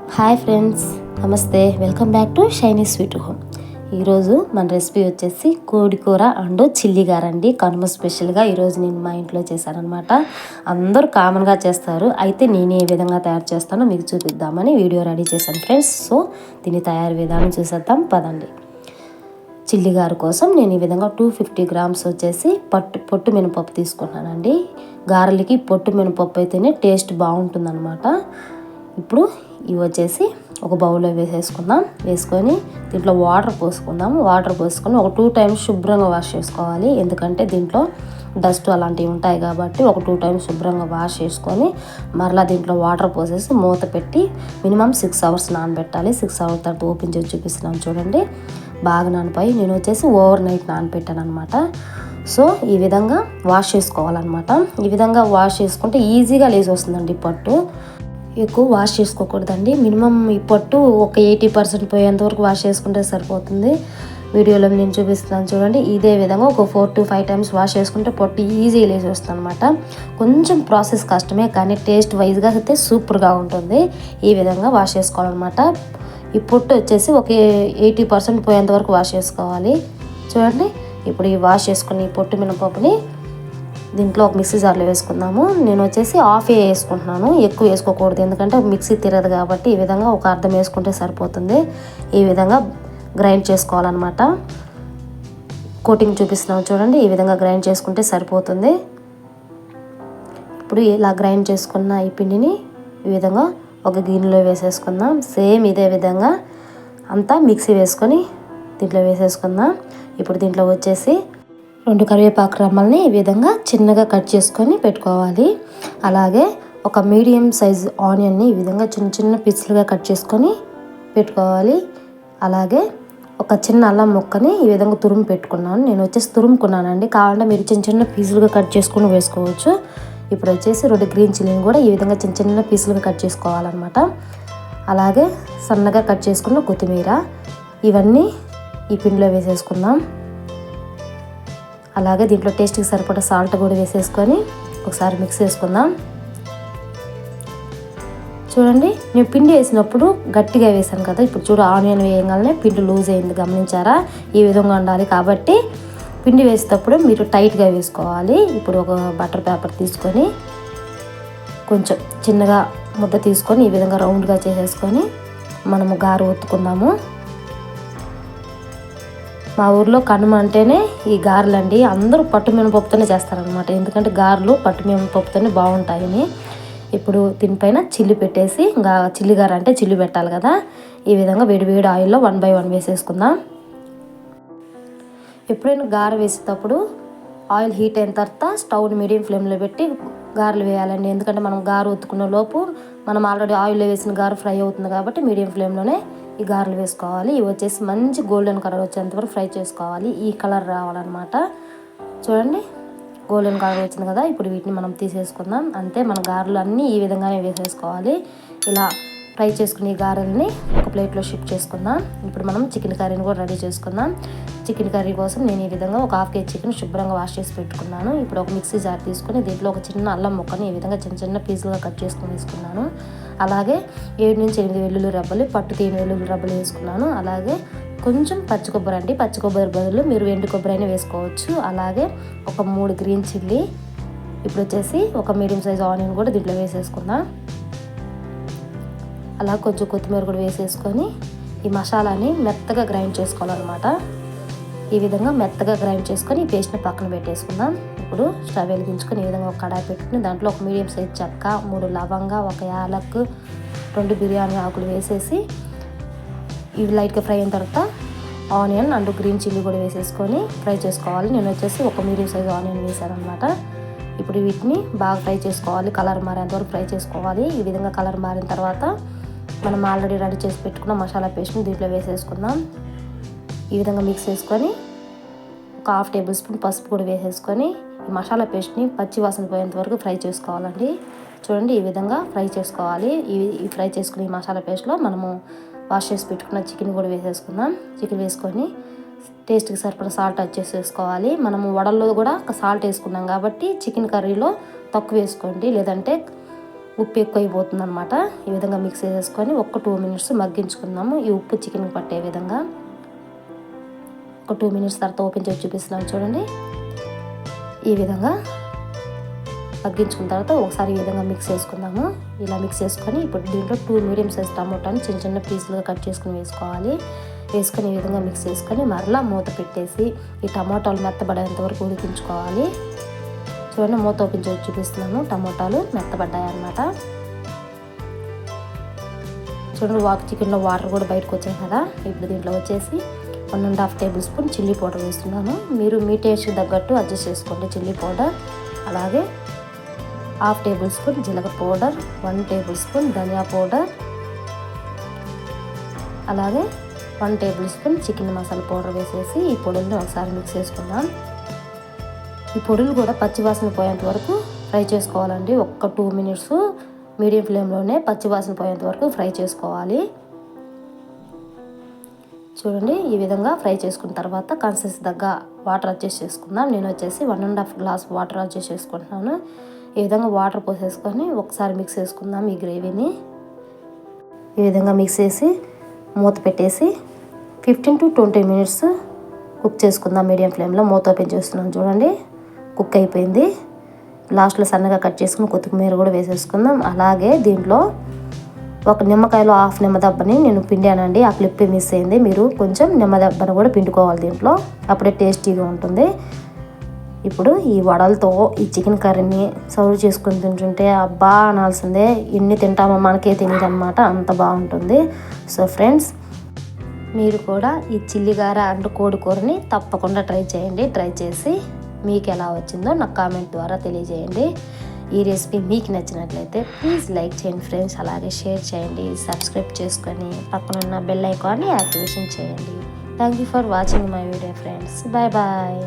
Hi friends నమస్తే. Welcome back to Shiny Sweet Home. ఈరోజు మన రెసిపీ వచ్చేసి కోడి కూర అండ్ చిల్లీ గారండి. కనుమ స్పెషల్గా ఈరోజు నేను మా ఇంట్లో చేశానమాట అందరూ కామన్గా చేస్తారు. అయితే నేను ఏ విధంగా తయారు చేస్తానో మీకు చూపిద్దామని వీడియో రెడీ చేశాను ఫ్రెండ్స్. సో దీని తయారు విధానం చూసేద్దాం. పదండి. చిల్లి గారు కోసం నేను ఈ విధంగా టూ ఫిఫ్టీ గ్రామ్స్ వచ్చేసి పట్టు పొట్టు మినపప్పు తీసుకున్నానండి. గారెలకి పొట్టు మినపప్పు అయితేనే టేస్ట్ బాగుంటుందన్నమాట. ఇప్పుడు ఇవి వచ్చేసి ఒక బౌల్లో వేసేసుకుందాం. వేసుకొని దీంట్లో వాటర్ పోసుకుందాం వాటర్ పోసుకొని ఒక టూ టైమ్స్ శుభ్రంగా వాష్ చేసుకోవాలి. ఎందుకంటే దీంట్లో డస్ట్ అలాంటివి ఉంటాయి కాబట్టి ఒక టూ టైమ్స్ శుభ్రంగా వాష్ చేసుకొని మరలా దీంట్లో వాటర్ పోసేసి మూత పెట్టి మినిమం సిక్స్ అవర్స్ నానబెట్టాలి. సిక్స్ అవర్స్ తర్వాత ఓపెన్ చేసి చూపిస్తున్నాను చూడండి. బాగా నానిపోయి నేను వచ్చేసి ఓవర్ నైట్ నానబెట్టాను అనమాట సో ఈ విధంగా వాష్ చేసుకోవాలన్నమాట. ఈ విధంగా వాష్ చేసుకుంటే ఈజీగా లేసి వస్తుందండి పట్టు. ఎక్కువ వాష్ చేసుకోకూడదండి. మినిమం ఈ పట్టు ఒక ఎయిటీ పర్సెంట్ పోయేంత వరకు వాష్ చేసుకుంటే సరిపోతుంది. వీడియోలో నేను చూపిస్తున్నాను చూడండి. ఇదే విధంగా ఒక four to five times wash చేసుకుంటే పొట్టు ఈజీ లేసి వస్తుంది అనమాట కొంచెం ప్రాసెస్ కష్టమే కానీ టేస్ట్ వైజ్గా అయితే సూపర్గా ఉంటుంది. ఈ విధంగా వాష్ చేసుకోవాలన్నమాట. ఈ పొట్టు వచ్చేసి ఒక ఎయిటీ పర్సెంట్ పోయేంత వరకు వాష్ చేసుకోవాలి. చూడండి. ఇప్పుడు ఈ వాష్ చేసుకుని ఈ పొట్టు మినపప్పుని దీంట్లో ఒక మిక్సీ జార్లో వేసుకుందాము. నేను వచ్చేసి హాఫ్ ఏ వేసుకుంటున్నాను. ఎక్కువ వేసుకోకూడదు. ఎందుకంటే మిక్సీ తిరగదు కాబట్టి ఈ విధంగా ఒక అర్థం వేసుకుంటే సరిపోతుంది. ఈ విధంగా గ్రైండ్ చేసుకోవాలన్నమాట. కోటింగ్ చూపిస్తున్నాము చూడండి. ఈ విధంగా గ్రైండ్ చేసుకుంటే సరిపోతుంది. ఇప్పుడు ఇలా గ్రైండ్ చేసుకున్న ఈ పిండిని ఈ విధంగా ఒక గిన్నెలో వేసేసుకుందాం. సేమ్ ఇదే విధంగా అంతా మిక్సీ వేసుకొని దీంట్లో వేసేసుకుందాం. ఇప్పుడు దీంట్లో వచ్చేసి రెండు కరివేపాకు రమ్మల్ని ఈ విధంగా చిన్నగా కట్ చేసుకొని పెట్టుకోవాలి. అలాగే ఒక మీడియం సైజ్ ఆనియన్ని ఈ విధంగా చిన్న చిన్న పీసులుగా కట్ చేసుకొని పెట్టుకోవాలి. అలాగే ఒక చిన్న అల్లం ముక్కని ఈ విధంగా తురుము పెట్టుకున్నాను. నేను వచ్చేసి తురుముకున్నానండి. కావాలంటే మీరు చిన్న చిన్న పీసులుగా కట్ చేసుకుని వేసుకోవచ్చు. ఇప్పుడు వచ్చేసి రెండు గ్రీన్ చిల్లీని కూడా ఈ విధంగా చిన్న చిన్న పీసులుగా కట్ చేసుకోవాలన్నమాట. అలాగే సన్నగా కట్ చేసుకున్న కొత్తిమీర. ఇవన్నీ ఈ పిండిలో వేసేసుకుందాం. అలాగే దీంట్లో టేస్ట్కి సరిపడా సాల్ట్ కూడా వేసేసుకొని ఒకసారి మిక్స్ చేసుకుందాం. చూడండి నేను పిండి వేసినప్పుడు గట్టిగా వేసాను కదా ఇప్పుడు చూడు ఆనియన్ వేయగానే పిండి లూజ్ అయింది గమనించారా? ఈ విధంగా ఉండాలి కాబట్టి పిండి వేసేటప్పుడు మీరు టైట్గా వేసుకోవాలి. ఇప్పుడు ఒక బటర్ పేపర్ తీసుకొని కొంచెం చిన్నగా ముద్ద తీసుకొని ఈ విధంగా రౌండ్గా చేసేసుకొని మనము గారు ఒత్తుకుందాము. మా ఊర్లో కనుమ అంటేనే ఈ గారెలండి. అందరూ పట్టు మినపప్పుతోనే చేస్తారనమాట ఎందుకంటే గారెలు పట్టు మినపప్పుతోనే బాగుంటాయని. ఇప్పుడు దీనిపైన చిల్లి పెట్టేసి ఇంకా చిల్లి గార అంటే చిల్లి పెట్టాలి కదా. ఈ విధంగా వేడి వేడి ఆయిల్లో వన్ బై వన్ వేసేసుకుందాం. ఎప్పుడైనా గారె వేసేటప్పుడు ఆయిల్ హీట్ అయిన తర్వాత స్టవ్ని మీడియం ఫ్లేమ్లో పెట్టి గారెలు వేయాలండి. ఎందుకంటే మనం గారు ఒత్తుకున్న లోపు మనం ఆల్రెడీ ఆయిల్లో వేసిన గారు ఫ్రై అవుతుంది కాబట్టి మీడియం ఫ్లేమ్లోనే ఈ గారెలు వేసుకోవాలి. ఇవి వచ్చేసి మంచి గోల్డెన్ కలర్ వచ్చేంత వరకు ఫ్రై చేసుకోవాలి. ఈ కలర్ రావాలన్నమాట. చూడండి గోల్డెన్ కలర్ వచ్చింది కదా ఇప్పుడు వీటిని మనం తీసేసుకుందాం. అంతే మన గారెలు అన్నీ ఈ విధంగానే వేసేసుకోవాలి. ఇలా ఫ్రై చేసుకునే గారెల్ని ఒక ప్లేట్లో షిఫ్ట్ చేసుకుందాం. ఇప్పుడు మనం చికెన్ కర్రీని కూడా రెడీ చేసుకుందాం. చికెన్ కర్రీ కోసం నేను ఈ విధంగా ఒక హాఫ్ కేజీ చికెన్ శుభ్రంగా వాష్ చేసి పెట్టుకున్నాను. ఇప్పుడు ఒక మిక్సీ జార్ తీసుకొని దీంట్లో ఒక చిన్న అల్లం ముక్కని ఈ విధంగా చిన్న చిన్న పీసులుగా కట్ చేసుకొని వేసుకున్నాను. అలాగే ఏడు నుంచి ఎనిమిది వెల్లుల్లి రబ్బలు పట్టు తీని వెల్లుల్లి రబ్బలు వేసుకున్నాను. అలాగే కొంచెం పచ్చి కొబ్బరి అండి. పచ్చి కొబ్బరి బదులు మీరు ఎండు కొబ్బరి అయినా వేసుకోవచ్చు. అలాగే ఒక మూడు గ్రీన్ చిల్లీ ఇప్పుడు వచ్చేసి ఒక మీడియం సైజ్ ఆనియన్ కూడా దీంట్లో వేసేసుకుందాం. అలా కొంచెం కొత్తిమీర కూడా వేసేసుకొని ఈ మసాలాని మెత్తగా గ్రైండ్ చేసుకోవాలన్నమాట. ఈ విధంగా మెత్తగా గ్రైండ్ చేసుకొని ఈ పేస్ట్ని పక్కన పెట్టేసుకుందాం. ఇప్పుడు స్టవ్ వెలిగించుకొని ఈ విధంగా ఒక కడాయి పెట్టుకుని దాంట్లో ఒక మీడియం సైజ్ చెక్క మూడు లవంగ ఒక యాలకు రెండు బిర్యానీ ఆకులు వేసేసి ఇవి లైట్గా ఫ్రై అయిన తర్వాత ఆనియన్ అండ్ గ్రీన్ చిల్లీ కూడా వేసేసుకొని ఫ్రై చేసుకోవాలి. నేను వచ్చేసి ఒక మీడియం సైజ్ ఆనియన్ వేసాను అనమాట ఇప్పుడు వీటిని బాగా ఫ్రై చేసుకోవాలి. కలర్ మారేంతవరకు ఫ్రై చేసుకోవాలి. ఈ విధంగా కలర్ మారిన తర్వాత మనం ఆల్రెడీ రెడీ చేసి పెట్టుకున్న మసాలా పేస్ట్ని దీంట్లో వేసేసుకుందాం. ఈ విధంగా మిక్స్ చేసుకొని ఒక హాఫ్ టేబుల్ స్పూన్ పసుపు కూడా వేసేసుకొని ఈ మసాలా పేస్ట్ని పచ్చి వాసన పోయేంత వరకు ఫ్రై చేసుకోవాలండి. చూడండి ఈ విధంగా ఫ్రై చేసుకోవాలి. ఈ ఫ్రై చేసుకుని ఈ మసాలా పేస్ట్లో మనము వాష్ చేసి పెట్టుకున్న చికెన్ కూడా వేసేసుకుందాం. చికెన్ వేసుకొని టేస్ట్కి సరిపడా సాల్ట్ అడ్జస్ట్ చేసుకోవాలి మనము వడల్లో కూడా సాల్ట్ వేసుకున్నాం కాబట్టి చికెన్ కర్రీలో తక్కువ వేసుకోండి. లేదంటే ఉప్పు ఎక్కువ అయిపోతుంది అనమాట ఈ విధంగా మిక్స్ చేసుకొని ఒక టూ మినిట్స్ మగ్గించుకుందాము. ఈ ఉప్పు చికెన్ పట్టే విధంగా. ఒక టూ మినిట్స్ తర్వాత ఓపెన్ చేసి చూపిస్తున్నాను చూడండి. ఈ విధంగా తగ్గించుకున్న తర్వాత ఒకసారి ఈ విధంగా మిక్స్ చేసుకుందాము. ఇలా మిక్స్ చేసుకొని ఇప్పుడు దీంట్లో టూ మీడియం సైజ్ టమోటాని చిన్న చిన్న పీసులుగా కట్ చేసుకుని వేసుకోవాలి. వేసుకొని ఈ విధంగా మిక్స్ చేసుకొని మరలా మూత పెట్టేసి ఈ టమాటాలు మెత్తబడేంత వరకు ఉడికించుకోవాలి. చూడండి మూత ఓపెన్ చేసి చూపిస్తున్నాను. టమోటాలు మెత్తబడ్డాయి అనమాట చూడండి వాక్ చికెన్లో వాటర్ కూడా బయటకు వచ్చాయి కదా. ఇప్పుడు దీంట్లో వచ్చేసి one and half tablespoon chilli powder వేస్తున్నాను. మీరు మీ టేస్ట్కి తగ్గట్టు అడ్జస్ట్ చేసుకోండి చిల్లీ పౌడర్. అలాగే హాఫ్ టేబుల్ స్పూన్ జీలకర్ర పౌడర్ వన్ టేబుల్ స్పూన్ ధనియా పౌడర్. అలాగే one tablespoon chicken masala powder వేసేసి ఈ పొడిని ఒకసారి మిక్స్ చేసుకుందాం. ఈ పొడులు కూడా పచ్చివాసన పోయేంత వరకు ఫ్రై చేసుకోవాలండి. ఒక్క టూ మినిట్స్ మీడియం ఫ్లేమ్లోనే పచ్చివాసన పోయేంత వరకు ఫ్రై చేసుకోవాలి. చూడండి ఈ విధంగా ఫ్రై చేసుకున్న తర్వాత కన్సెస్ దగ్గ వాటర్ అడ్జస్ట్ చేసుకుందాం. నేను వచ్చేసి one and half glass water adjust చేసుకుంటున్నాను. ఈ విధంగా వాటర్ పోసేసుకొని ఒకసారి మిక్స్ చేసుకుందాం ఈ గ్రేవీని ఈ విధంగా మిక్స్ చేసి మూత పెట్టేసి fifteen to twenty minutes cook చేసుకుందాం. మీడియం ఫ్లేమ్లో మూత ఓపెన్ చేస్తున్నాం చూడండి కుక్ అయిపోయింది. లాస్ట్లో సన్నగా కట్ చేసుకుని కొత్తిమీర కూడా వేసేసుకుందాం. అలాగే దీంట్లో ఒక నిమ్మకాయలో హాఫ్ నిమ్మదబ్బని నేను పిండానండి. ఆ క్లిప్ మిస్ అయింది. మీరు కొంచెం నిమ్మదబ్బని కూడా పిండుకోవాలి దీంట్లో. అప్పుడే టేస్టీగా ఉంటుంది. ఇప్పుడు ఈ వడలతో ఈ చికెన్ కర్రీని సర్వ్ చేసుకుని తింటుంటే అబ్బా అనాల్సిందే. ఎన్ని తింటామో మనకే తెలియదు అనమాట అంత బాగుంటుంది. సో ఫ్రెండ్స్ మీరు కూడా ఈ చిల్లిగార అండ్ కోడి కూరని తప్పకుండా ట్రై చేయండి. ట్రై చేసి మీకు ఎలా వచ్చిందో నాకు కామెంట్ ద్వారా తెలియజేయండి. ఈ రెసిపీ మీకు నచ్చినట్లయితే ప్లీజ్ లైక్ చేయండి ఫ్రెండ్స్. అలాగే షేర్ చేయండి సబ్స్క్రైబ్ చేసుకొని పక్కనున్న బెల్ ఐకాన్ని యాక్టివేషన్ చేయండి. Thank you for watching my video friends. Bye bye.